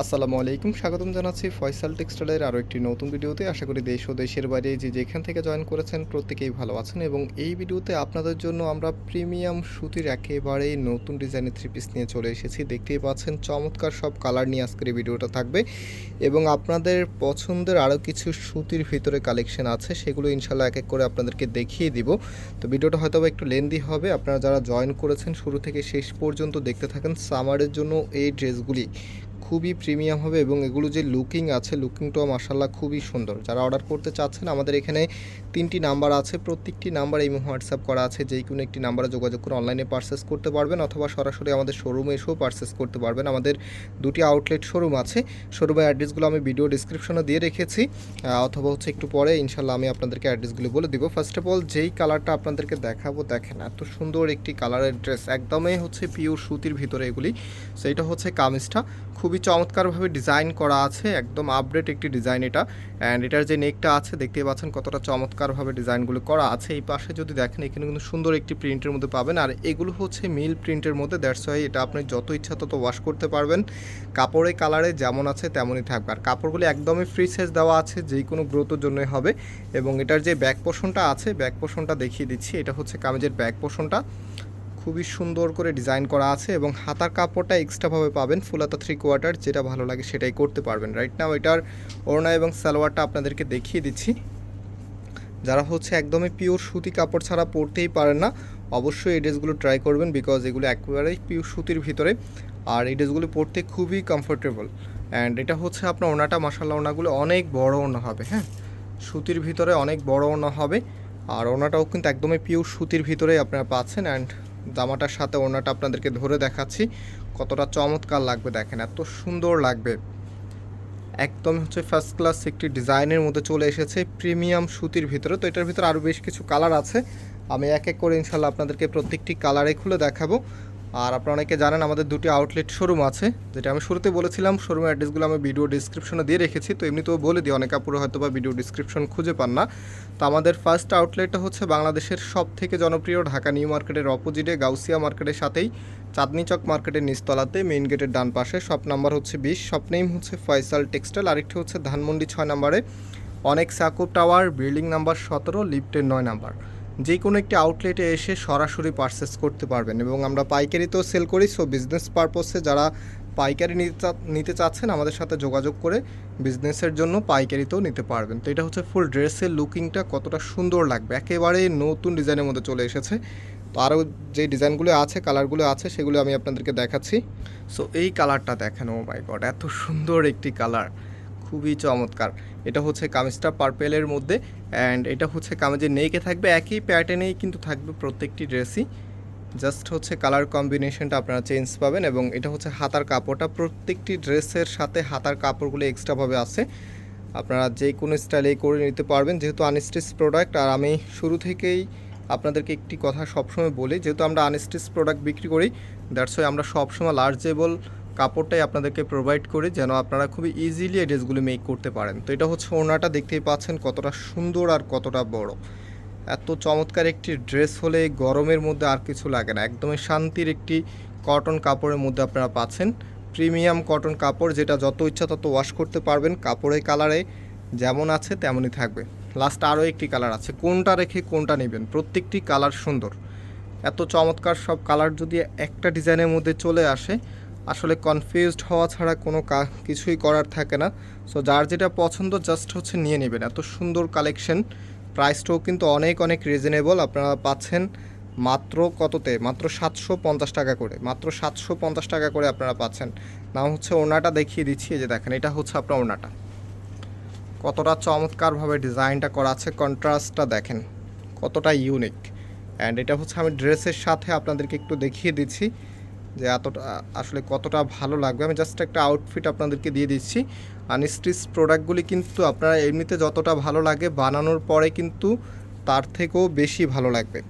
আসসালামু আলাইকুম, স্বাগতম জানাচ্ছি ফয়সাল টেক্সটাইলের আরও একটি নতুন ভিডিওতে। আশা করি দেশ ও দেশের বাইরে যে যেখান থেকে জয়েন করেছেন প্রত্যেকেই ভালো আছেন এবং এই ভিডিওতে আপনাদের জন্য আমরা প্রিমিয়াম সুতির একেবারেই নতুন ডিজাইনের থ্রি পিস নিয়ে চলে এসেছি। দেখতেই পাচ্ছেন, চমৎকার সব কালার নিয়ে আজকের এই ভিডিওটা থাকবে এবং আপনাদের পছন্দের আরও কিছু সুতির ভিতরে কালেকশন আছে, সেগুলো ইনশাল্লাহ এক এক করে আপনাদেরকে দেখিয়ে দিব। তো ভিডিওটা হয়তো একটু লেন্দি হবে, আপনারা যারা জয়েন করেছেন শুরু থেকে শেষ পর্যন্ত দেখতে থাকেন সামারের জন্য এই ড্রেসগুলি খুবই প্রিমিয়াম হবে এবং এগুলো যে লুকিং আছে, লুকিংটাও মাসাল্লাহ খুবই সুন্দর। যারা অর্ডার করতে চাচ্ছেন, আমাদের এখানে তিনটি নাম্বার আছে। প্রত্যেকটি নাম্বার এই হোয়াটসঅ্যাপ করা আছে। যেই কোনো একটি নাম্বারে যোগাযোগ করে অনলাইনে পারচেস করতে পারবেন অথবা সরাসরি আমাদের শোরুমে এসেও পারচেস করতে পারবেন। আমাদের দুটি আউটলেট শোরুম আছে। শোরুমের অ্যাড্রেসগুলো আমি ভিডিও ডিসক্রিপশনে দিয়ে রেখেছি। অথবা হচ্ছে একটু পরে ইনশাল্লাহ আমি আপনাদেরকে অ্যাড্রেসগুলো বলে দিব। ফার্স্ট অফ অল যেই কালারটা আপনাদেরকে দেখাবো, দেখেন এত সুন্দর একটি কালারের ড্রেস একদমই হচ্ছে পিওর সুতির ভিতরে এগুলি। সেইটা হচ্ছে কামিজটা। খুবই চমৎকারভাবে ডিজাইন করা আছে, একদম আপডেট একটি ডিজাইন এটা। অ্যান্ড এটার যে নেকটা আছে, দেখতেই পাচ্ছেন কতটা চমৎকারভাবে ডিজাইনগুলো করা আছে। এই পাশে যদি দেখেন, এখানে কিন্তু সুন্দর একটি প্রিন্টের মধ্যে পাবেন। আর এগুলো হচ্ছে মিল প্রিন্টের মধ্যে দ্যাটস ওয়াই এটা আপনি যত ইচ্ছা তত ওয়াশ করতে পারবেন। কাপড়ের কালারে যেমন আছে তেমনই থাকবে। আর কাপড়গুলি একদমই ফ্রি সাইজ দেওয়া আছে যেই কোনো গ্রোথের জন্যই হবে। এবং এটার যে ব্যাক পোষণটা আছে ব্যাক পোষণটা দেখিয়ে দিচ্ছি। এটা হচ্ছে কামিজের ব্যাক পোষণটা খুবই সুন্দর করে ডিজাইন করা আছে এবং হাতার কাপড়টা এক্সট্রাভাবে পাবেন ফুলাতা থ্রি কোয়ার্টার যেটা ভালো লাগে সেটাই করতে পারবেন। রাইট নাও এটার ওড়না এবং সালোয়ারটা আপনাদেরকে দেখিয়ে দিচ্ছি। যারা হচ্ছে একদমই পিওর সুতি কাপড় ছাড়া পরতেই পারেন না, অবশ্যই এই ড্রেসগুলো ট্রাই করবেন বিকজ এগুলো একেবারেই পিওর সুতির ভিতরে। আর এই ড্রেসগুলো পরতে খুবই কমফোর্টেবল অ্যান্ড এটা হচ্ছে আপনার ওনাটা মশালা ওনাগুলো অনেক বড় ওনা হবে হ্যাঁ? সুতির ভিতরে অনেক বড় ওনা হবে। আর ওনাটাও কিন্তু একদমই পিওর সুতির ভিতরেই আপনারা পাচ্ছেন। অ্যান্ড জামাটার সাথে ওড়নাটা আপনাদেরকে ধরে দেখাচ্ছি। কতটা চমৎকার লাগবে দেখেন, এত সুন্দর লাগবে। একদম হচ্ছে ফার্স্ট ক্লাস একটি ডিজাইনের মধ্যে চলে এসেছে প্রিমিয়াম সুতির ভিতরে। তো এটার ভিতরে আরও বেশ কিছু কালার আছে। আমি এক এক করে ইনশাল্লাহ আপনাদেরকে প্রত্যেকটি কালারে খুলে দেখাবো। আর আপনারা অনেকে জানেন আমাদের দুটি আউটলেট শোরুম আছে, যেটা আমি শুরুতে বলেছিলাম শোরুমের অ্যাড্রেসগুলো আমি ভিডিও ডিসক্রিপশনে দিয়ে রেখেছি, তো এমনিতেও বলে দিই, অনেক আপুরো হয়তো বা ভিডিও ডিসক্রিপশন খুঁজে পান না। তো আমাদের ফার্স্ট আউটলেটটা হচ্ছে বাংলাদেশের সব থেকে জনপ্রিয় ঢাকা নিউ মার্কেটের অপোজিটে, গাউসিয়া মার্কেটের সাথেই চাঁদনি চক মার্কেটের নিচতলাতে মেইন গেটের ডান পাশে শপ নাম্বার হচ্ছে বিশ শপ নেম হচ্ছে ফয়সাল টেক্সটাইল আরেকটি হচ্ছে ধানমন্ডি ছয় নাম্বারে অনেক সাকুব টাওয়ার বিল্ডিং নাম্বার সতেরো লিফটের নয় নাম্বার যে কোনো একটি আউটলেটে এসে সরাসরি পারচেস করতে পারবেন এবং আমরা পাইকারিতেও সেল করি সো বিজনেস পারপসে যারা পাইকারি নিতে চাচ্ছেন আমাদের সাথে যোগাযোগ করে বিজনেসের জন্য পাইকারিতেও নিতে পারবেন। তো এটা হচ্ছে ফুল ড্রেসের লুকিংটা কতটা সুন্দর লাগবে। একেবারে নতুন ডিজাইনের মধ্যে চলে এসেছে। তো আরও যে ডিজাইনগুলো আছে কালারগুলো আছে, সেগুলো আমি আপনাদেরকে দেখাচ্ছি। সো এই কালারটা দেখেন ও মাই গড এত সুন্দর একটি কালার খুবই চমৎকার। এটা হচ্ছে কামিজটা পার্পেলের মধ্যে অ্যান্ড এটা হচ্ছে কামিজের নেইকে থাকবে, একই প্যাটার্নেই কিন্তু থাকবে প্রত্যেকটি ড্রেসই জাস্ট হচ্ছে কালার কম্বিনেশনটা আপনারা চেঞ্জ পাবেন এবং এটা হচ্ছে হাতার কাপড়টা, প্রত্যেকটি ড্রেসের সাথে হাতার কাপড়গুলো এক্সট্রাভাবে আছে। আপনারা যে কোনো স্টাইলেই করে নিতে পারবেন, যেহেতু আনস্টিচ প্রোডাক্ট আর আমি শুরু থেকেই আপনাদেরকে একটি কথা সবসময় বলি, যেহেতু আমরা আনস্টিচ প্রোডাক্ট বিক্রি করি দ্যাটস ওয়াই আমরা সবসময় লার্জেবল কাপড়টাই আপনাদেরকে প্রোভাইড করি যেন আপনারা খুবই ইজিলি এই ড্রেসগুলো মেক করতে পারেন। তো এটা হচ্ছে ওনাটা দেখতেই পাচ্ছেন কতটা সুন্দর আর কতটা বড়। এত চমৎকার একটি ড্রেস হলে গরমের মধ্যে আর কিছু লাগে না। একদমই শান্তির একটি কটন কাপড়ের মধ্যে আপনারা পাচ্ছেন। প্রিমিয়াম কটন কাপড় যেটা যত ইচ্ছা তত ওয়াশ করতে পারবেন। কাপড়ের কালারে যেমন আছে তেমনই থাকবে। লাস্ট আরও একটি কালার আছে। কোনটা রেখে কোনটা নেবেন? প্রত্যেকটি কালার সুন্দর। এত চমৎকার সব কালার যদি একটা ডিজাইনের মধ্যে চলে আসে আসলে কনফিউজড হওয়া ছাড়া কোনো কিছুই করার থাকে না। সো যার যেটা পছন্দ জাস্ট হচ্ছে নিয়ে নেবেন। এত সুন্দর কালেকশন প্রাইসটাও কিন্তু অনেক অনেক রিজনেবল আপনারা পাচ্ছেন মাত্র কততে? মাত্র সাতশো পঞ্চাশ টাকা করে। মাত্র সাতশো পঞ্চাশ টাকা করে আপনারা পাচ্ছেন। নাম হচ্ছে ওনাটা দেখিয়ে দিচ্ছি যে দেখেন, এটা হচ্ছে আপনার ওনাটা কতটা চমৎকারভাবে ডিজাইনটা করা আছে। কন্ট্রাস্টটা দেখেন, কতটা ইউনিক অ্যান্ড এটা হচ্ছে আমি ড্রেসের সাথে আপনাদেরকে একটু দেখিয়ে দিচ্ছি। যে এতটা, আসলে কতটা ভালো লাগবে। আমি জাস্ট একটা আউটফিট আপনাদেরকে দিয়ে দিচ্ছি। আনস্টিচ প্রোডাক্টগুলি কিন্তু আপনারা এমনিতে যতটা ভালো লাগে বানানোর পরে কিন্তু তার থেকেও বেশি ভালো লাগবে।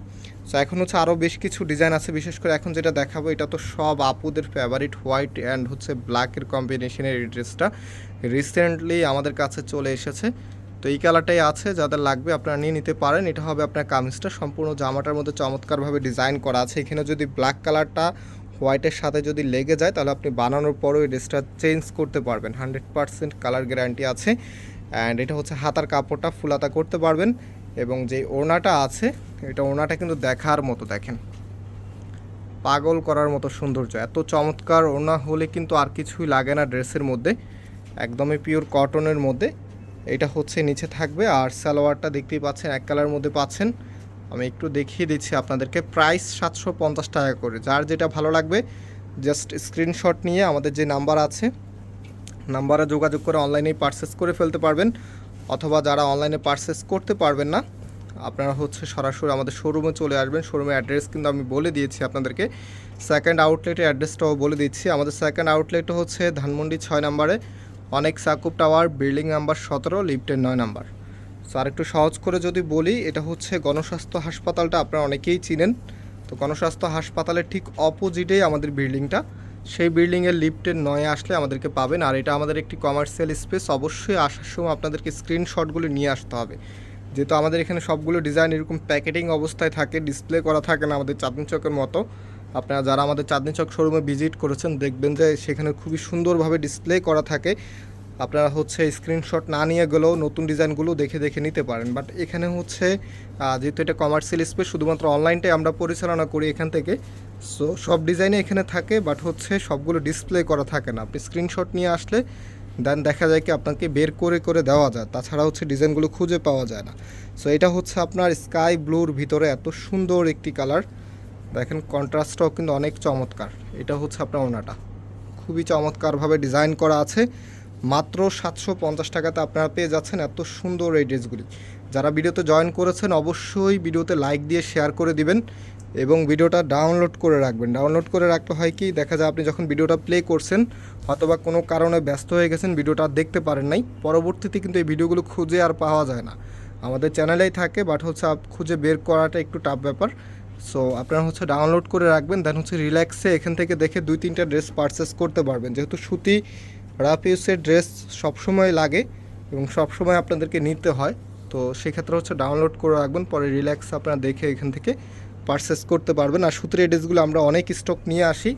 সো এখন হচ্ছে আরও বেশ কিছু ডিজাইন আছে। বিশেষ করে এখন যেটা দেখাবো, এটা তো সব আপুদের ফেভারিট হোয়াইট অ্যান্ড হচ্ছে ব্ল্যাকের কম্বিনেশনের এই ড্রেসটা রিসেন্টলি আমাদের কাছে চলে এসেছে। তো এই কালারটাই আছে, যাদের লাগবে আপনারা নিয়ে নিতে পারেন। এটা হবে আপনার কামিজটা। সম্পূর্ণ জামাটার মধ্যে চমৎকারভাবে ডিজাইন করা আছে। এখানে যদি ব্ল্যাক কালারটা হোয়াইটের সাথে যদি লেগে যায়, তাহলে আপনি বানানোর পরও এই ড্রেসটা চেঞ্জ করতে পারবেন। হান্ড্রেড পারসেন্ট কালার গ্যারান্টি আছে। অ্যান্ড এটা হচ্ছে হাতার কাপড়টা ফুলাতা করতে পারবেন এবং যে ওড়নাটা আছে, এটা ওড়নাটা কিন্তু দেখার মতো দেখেন। পাগল করার মতো সৌন্দর্য। এত চমৎকার ওড়না হলে কিন্তু আর কিছুই লাগে না ড্রেসের মধ্যে। একদমই পিওর কটনের মধ্যে। এটা হচ্ছে নিচে থাকবে আর সালোয়ারটা দেখতেই পাচ্ছেন, এক কালার মধ্যে পাচ্ছেন। আমি একটু দেখিয়ে দিচ্ছি আপনাদেরকে। প্রাইস সাতশো পঞ্চাশ টাকা করে। যার যেটা ভালো লাগবে জাস্ট স্ক্রিনশট নিয়ে আমাদের যে নাম্বার আছে, নাম্বারে যোগাযোগ করে অনলাইনেই পারচেস করে ফেলতে পারবেন। অথবা যারা অনলাইনে পারচেস করতে পারবেন না, আপনারা হচ্ছে সরাসরি আমাদের শোরুমে চলে আসবেন। শোরুমের অ্যাড্রেস কিন্তু আমি বলে দিয়েছি আপনাদেরকে। সেকেন্ড আউটলেটের অ্যাড্রেসটাও বলে দিচ্ছি। আমাদের সেকেন্ড আউটলেট হচ্ছে ধানমন্ডি ছয় নম্বরে অনেক সাকুব টাওয়ার বিল্ডিং নাম্বার সতেরো লিফটের নয় নাম্বার। সো আরেকটু সহজ করে যদি বলি, এটা হচ্ছে গণস্বাস্থ্য হাসপাতালটা আপনারা অনেকেই চিনেন। তো গণস্বাস্থ্য হাসপাতালের ঠিক অপোজিটেই আমাদের বিল্ডিংটা। সেই বিল্ডিংয়ের লিফটের নয়ে আসলে আমাদেরকে পাবেন। আর এটা আমাদের একটি কমার্শিয়াল স্পেস। অবশ্যই আসার সময় আপনাদেরকে স্ক্রিনশটগুলো নিয়ে আসতে হবে। যেহেতু আমাদের এখানে সবগুলো ডিজাইন এরকম প্যাকেটিং অবস্থায় থাকে, ডিসপ্লে করা থাকে না আমাদের চাঁদনি চকের মতো। আপনারা যারা আমাদের চাঁদনি চক শোরুমে ভিজিট করেছেন, দেখবেন যে সেখানে খুবই সুন্দরভাবে ডিসপ্লে করা থাকে। আপনারা হচ্ছে স্ক্রিনশট না নিয়ে গেলেও নতুন ডিজাইনগুলো দেখে দেখে নিতে পারেন। বাট এখানে হচ্ছে যেহেতু এটা কমার্শিয়াল স্পেস শুধুমাত্র অনলাইনটাই আমরা পরিচালনা করি এখান থেকে। সো সব ডিজাইনে এখানে থাকে বাট হচ্ছে সবগুলো ডিসপ্লে করা থাকে না। আপনি স্ক্রিনশট নিয়ে আসলে দেন দেখা যায় কি আপনাকে বের করে করে দেওয়া যায়। তাছাড়া হচ্ছে ডিজাইনগুলো খুঁজে পাওয়া যায় না। সো এটা হচ্ছে আপনার স্কাই ব্লুর ভিতরে এত সুন্দর একটি কালার দেখেন কন্ট্রাস্টটাও কিন্তু অনেক চমৎকার। এটা হচ্ছে আপনার ওনাটা। খুবই চমৎকারভাবে ডিজাইন করা আছে। মাত্র সাতশো পঞ্চাশ টাকাতে আপনারা পেয়ে যাচ্ছেন এত সুন্দর এই ড্রেসগুলি। যারা ভিডিওতে জয়েন করেছেন, অবশ্যই ভিডিওতে লাইক দিয়ে শেয়ার করে দিবেন এবং ভিডিওটা ডাউনলোড করে রাখবেন। ডাউনলোড করে রাখতে হয় কি, দেখা যায় আপনি যখন ভিডিওটা প্লে করছেন অথবা কোনো কারণে ব্যস্ত হয়ে গেছেন, ভিডিওটা দেখতে পারেন নাই, পরবর্তীতে কিন্তু এই ভিডিওগুলো খুঁজে আর পাওয়া যায় না। আমাদের চ্যানেলেই থাকে বাট হচ্ছে খুঁজে বের করাটা একটু টাফ ব্যাপার। সো আপনারা হচ্ছে ডাউনলোড করে রাখবেন দেন হচ্ছে রিল্যাক্সে এখান থেকে দেখে দুই তিনটা ড্রেস পারচেস করতে পারবেন। যেহেতু সুতি রাফ ইউসের ড্রেস সবসময় লাগে এবং সবসময় আপনাদেরকে নিতে হয়। তো সেক্ষেত্রে হচ্ছে ডাউনলোড করে রাখবেন, পরে রিল্যাক্স আপনারা দেখে এখান থেকে পারচেস করতে পারবেন। আর সুতির ড্রেসগুলো আমরা অনেক স্টক নিয়ে আসি।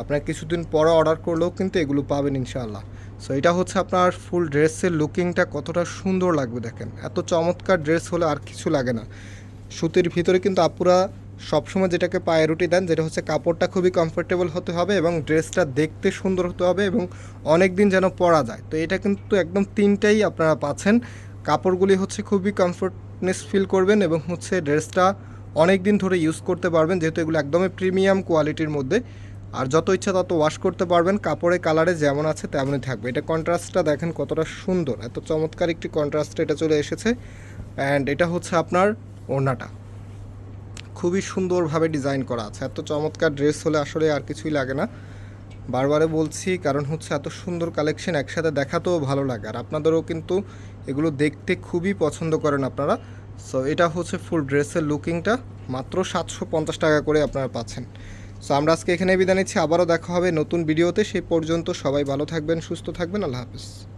আপনার কিছুদিন পরে অর্ডার করলেও কিন্তু এগুলো পাবেন ইনশাআল্লাহ। সো এটা হচ্ছে আপনার ফুল ড্রেসের লুকিংটা কতটা সুন্দর লাগবে দেখেন। এত চমৎকার ড্রেস হলে আর কিছু লাগে না। সুতির ভিতরে কিন্তু আপুরা সবসময় যেটাকে পায়ে রুটি দেন, যেটা হচ্ছে কাপড়টা খুবই কমফোর্টেবল হতে হবে এবং ড্রেসটা দেখতে সুন্দর হতে হবে এবং অনেক দিন যেন পরা যায়। তো এটা কিন্তু একদম তিনটাই আপনারা পাচ্ছেন। কাপড়গুলি হচ্ছে খুবই কমফোর্টনেস ফিল করবেন এবং হচ্ছে ড্রেসটা অনেক দিন ধরে ইউজ করতে পারবেন, যেহেতু এগুলো একদমই প্রিমিয়াম কোয়ালিটির মধ্যে। আর যত ইচ্ছা তত ওয়াশ করতে পারবেন কাপড়ের কালারে যেমন আছে তেমনই থাকবে। এটা কন্ট্রাস্টটা দেখেন কতটা সুন্দর, এত চমৎকার একটি কন্ট্রাস্ট এটা চলে এসেছে। অ্যান্ড এটা হচ্ছে আপনার ওড়নাটা। খুবই সুন্দরভাবে ডিজাইন করা আছে। এত চমৎকার ড্রেস হলে আসলে আর কিছুই লাগে না। বারবারে বলছি, কারণ হচ্ছে এত সুন্দর কালেকশন একসাথে দেখাতেও ভালো লাগে। আর আপনাদেরও কিন্তু এগুলো দেখতে খুবই পছন্দ করেন আপনারা। সো এটা হচ্ছে ফুল ড্রেসের লুকিংটা মাত্র সাতশো পঞ্চাশ টাকা করে আপনারা পাচ্ছেন। সো আমরা আজকে এখানে বিদায় নিচ্ছি। আবারও দেখা হবে নতুন ভিডিওতে সেই পর্যন্ত সবাই ভালো থাকবেন, সুস্থ থাকবেন। আল্লাহ হাফিজ।